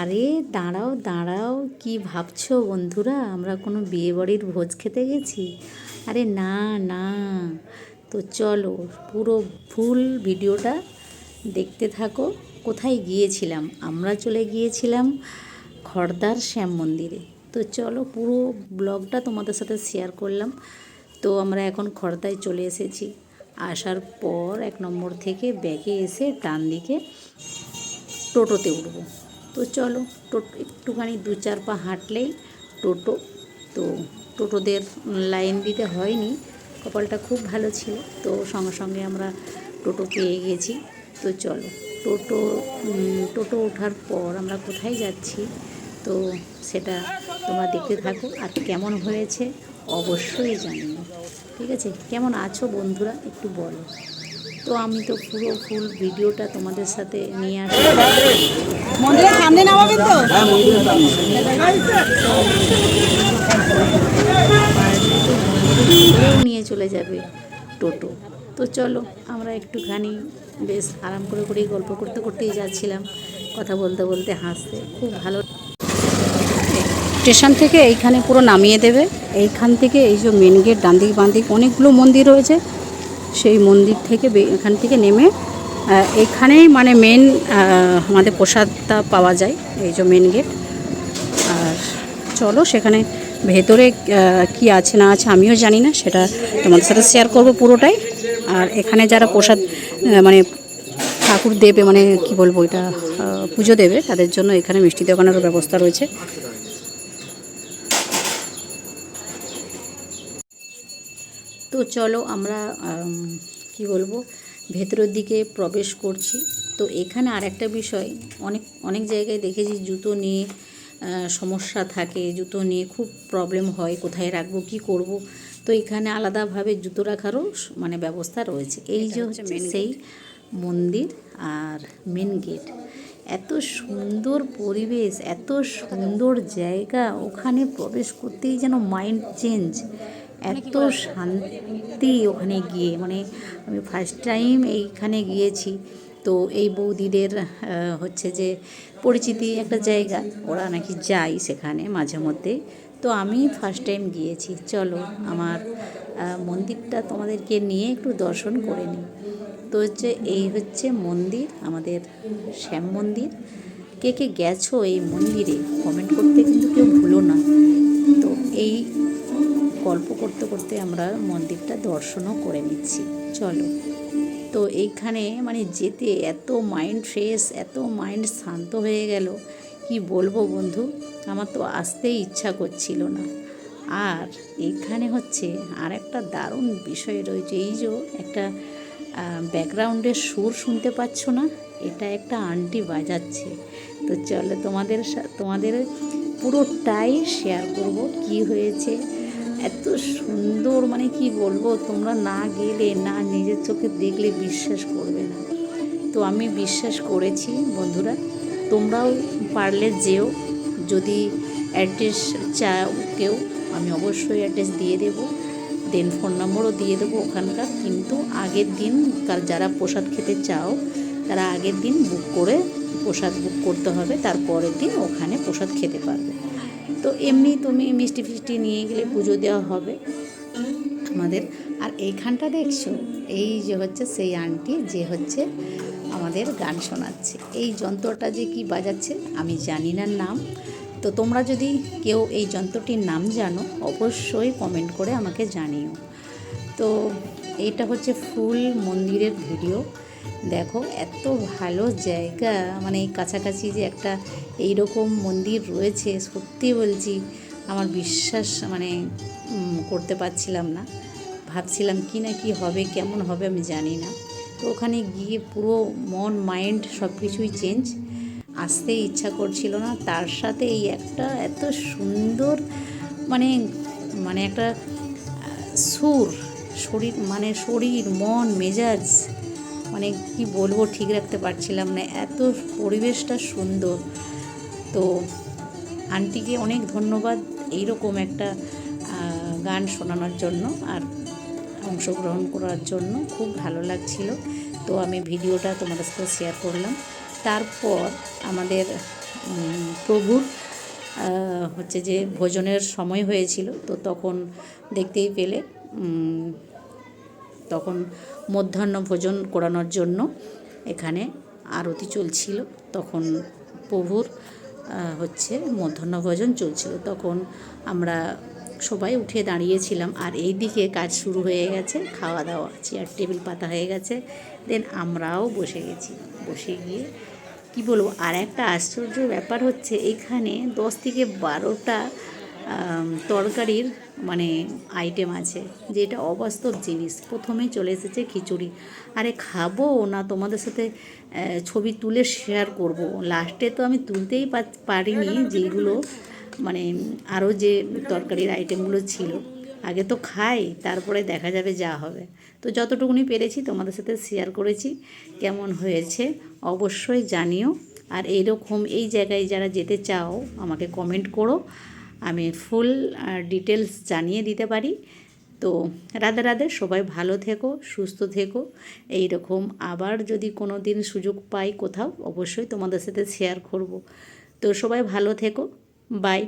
আরে দাঁড়াও দাঁড়াও, কি ভাবছ বন্ধুরা? আমরা কোনো বিয়েবাড়ির ভোজ খেতে গেছি? আরে না না। তো চলো, পুরো ফুল ভিডিওটা দেখতে থাকো। কোথায় গিয়েছিলাম? আমরা চলে গিয়েছিলাম খড়দার শ্যাম মন্দিরে। তো চলো, পুরো ব্লগটা তোমাদের সাথে শেয়ার করলাম। তো আমরা এখন খড়দায় চলে এসেছি। আসার পর এক নম্বর থেকে ব্যাগে এসে ডান দিকে টোটোতে উঠবো। তো চলো, টোটো, একটুখানি দু চার পা হাঁটলেই টোটো। তো টোটোদের লাইন দিতে হয়নি, কপালটা খুব ভালো ছিল। তো সঙ্গে সঙ্গে আমরা টোটো পেয়ে গেছি। তো চলো, টোটো টোটো ওঠার পর আমরা কোথায় যাচ্ছি? তো সেটা তোমরা দেখতে থাকো। আর কেমন হয়েছে অবশ্যই জানিও। ঠিক আছে? কেমন আছো বন্ধুরা? একটু বলো। তো আমি তো পুরো ফুল ভিডিওটা তোমাদের সাথে নিয়ে আসি মন্দিরের সামনে নামাবেন তো? নিয়ে চলে যাবে টোটো। তো চলো আমরা একটুখানি বেশ আরাম করে করেই গল্প করতে করতেই যাচ্ছিলাম। কথা বলতে বলতে হাসতে। খুব ভালো স্টেশন থেকে এইখানে পুরো নামিয়ে দেবে। এইখান থেকে এই যে মেন গেট ডান দিক বাঁ দিক অনেকগুলো মন্দির রয়েছে। সেই মন্দির থেকে এখান থেকে নেমে এখানেই মানে মেন আমাদের প্রসাদটা পাওয়া যায়, এই যে মেন গেট আর চলো সেখানে ভেতরে কি আছে না আছে আমিও জানি না, সেটা তোমাদের সাথে শেয়ার করব পুরোটাই। আর এখানে যারা প্রসাদ মানে ঠাকুর দেবে মানে কি বলব এটা পুজো দেবে, তাদের জন্য এখানে মিষ্টি দোকানেরও ব্যবস্থা রয়েছে। চলো আমরা আম, কি বলব ভেতরের দিকে প্রবেশ করছি। তো এখানে আর একটা বিষয় অনেক অনেক জায়গায় দেখেছি জুতো নিয়ে সমস্যা থাকে জুতো নিয়ে খুব প্রবলেম হয় কোথায় রাখব কি করব। তো এখানে আলাদাভাবে জুতো রাখারও মানে ব্যবস্থা রয়েছে। এই যে হচ্ছে সেই মন্দির আর মেন গেট এত সুন্দর পরিবেশ এত সুন্দর জায়গা ওখানে প্রবেশ করতেই যেন মাইন্ড চেঞ্জ এত শান্তি ওখানে গিয়ে মানে আমি ফার্স্ট টাইম এইখানে গিয়েছি। তো এই বৌদিদের হচ্ছে যে পরিচিতি একটা জায়গা, ওরা নাকি যায় সেখানে মাঝে মধ্যে। তো আমি ফার্স্ট টাইম গিয়েছি। চলো আমার মন্দিরটা তোমাদেরকে নিয়ে একটু দর্শন করে নিই। তো হচ্ছে এই হচ্ছে মন্দির, আমাদের শ্যাম মন্দির। কে কে গেছো এই মন্দিরে? কমেন্ট করতে কিন্তু কেউ ভুলো না। তো এই গল্প করতে করতে আমরা মন্দিরটা দর্শনও করে নিচ্ছি। চলো। তো এইখানে মানে যেতে এত মাইন্ড ফ্রেশ এত মাইন্ড শান্ত হয়ে গেল। কি বলব বন্ধু? আমার তো আসতেই ইচ্ছা করছিল না। আর এইখানে হচ্ছে আর একটা দারুণ বিষয় রয়েছে। এই যে একটা ব্যাকগ্রাউন্ডের সুর শুনতে পাচ্ছ না? এটা একটা আন্টি বাজাচ্ছে। তো চলো তোমাদের তোমাদের পুরোটাই শেয়ার করব। কি হয়েছে? এত সুন্দর মানে কি বলব, তোমরা না গেলে, না নিজের চোখে দেখলে বিশ্বাস করবে না। তো আমি বিশ্বাস করেছি, বন্ধুরা, তোমরাও পারলে যেও। যদি অ্যাড্রেস চাও কেউ, আমি অবশ্যই অ্যাড্রেস দিয়ে দেবো। দেন ফোন নম্বরও দিয়ে দেবো ওখানকার। কিন্তু আগের দিন কার, যারা প্রসাদ খেতে চাও, তারা আগের দিন বুক করে প্রসাদ বুক করতে হবে। তারপরের দিন ওখানে প্রসাদ খেতে পারবে। তো এমনি তুমি মিষ্টি ফিষ্টি নিয়ে গেলে পুজো দেওয়া হবে আমাদের। আর এইখানটা দেখছ, এই যে হচ্ছে সেই আন্টি, যে হচ্ছে আমাদের গান শোনাচ্ছে। এই যন্ত্রটা যে কি বাজাচ্ছে আমি জানি না নাম। তো তোমরা যদি কেউ এই যন্ত্রটির নাম জানো, অবশ্যই কমেন্ট করে আমাকে জানিও। তো এইটা হচ্ছে ফুল মন্দিরের ভিডিও। দেখো, এত ভালো জায়গা। মানে এই কাছাকাছি যে একটা এই রকম মন্দির রয়েছে, সত্যি বলছি আমার বিশ্বাস মানে করতে পারছিলাম না। ভাবছিলাম কি না কি হবে, কেমন হবে আমি জানি না। তো ওখানে গিয়ে পুরো মন, মাইন্ড সব কিছুই চেঞ্জ। আসতে ইচ্ছা করছিল না। তার সাথে এই একটা এত সুন্দর মানে মানে একটা সুর, শরীর মানে শরীর, মন, মেজাজ। মানে কি বলব, ঠিক রাখতে পারছিলাম না। এত পরিবেশটা সুন্দর। তো আন্টিকে অনেক ধন্যবাদ এইরকম একটা গান শোনানোর জন্য আর অংশগ্রহণ করার জন্য। খুব ভালো লাগছিল। তো আমি ভিডিওটা তোমাদের সাথে শেয়ার করলাম। তারপর আমাদের প্রভুর হচ্ছে যে ভোজনের সময় হয়েছিল। তো তখন দেখতেই পেলে তখন মধ্যাহ্ন ভোজন করানোর জন্য এখানে আরতি চলছিল। তখন প্রভুর হচ্ছে মধ্যাহ্ন ভোজন চলছিল। তখন আমরা সবাই উঠে দাঁড়িয়েছিলাম আর এই দিকে কাজ শুরু হয়ে গেছে খাওয়া দাওয়া চেয়ার টেবিল পাতা হয়ে গেছে। দেন আমরাও বসে গেছি। বসে গিয়ে কি বলব? আর একটা আশ্চর্য ব্যাপার হচ্ছে এখানে দশ থেকে বারোটা তরকারির মানে আইটেম আছে, যেটা অবাস্তব জিনিস। প্রথমেই চলে এসেছে খিচুড়ি। আরে খাব না, তোমাদের সাথে ছবি তুলে শেয়ার করব। লাস্টে তো আমি তুলতেই পারিনি যেগুলো মানে আরও যে তরকারির আইটেমগুলো ছিল। আগে তো খাই, তারপরে দেখা যাবে যা হবে। তো যতটুকুনি পেরেছি তোমাদের সাথে শেয়ার করেছি, কেমন হয়েছে অবশ্যই জানিও। আর এইরকম এই জায়গায় যারা যেতে চাও, আমাকে কমেন্ট করো। আমি ফুল ডিটেলস জানিয়ে দিতে পারি। তো রাধে রাধে, সবাই ভালো থেকো, সুস্থ থেকো। এই রকম আবার যদি কোনো দিন সুযোগ পাই কোথাও, অবশ্যই তোমাদের সাথে শেয়ার করব। তো সবাই ভালো থেকো বাই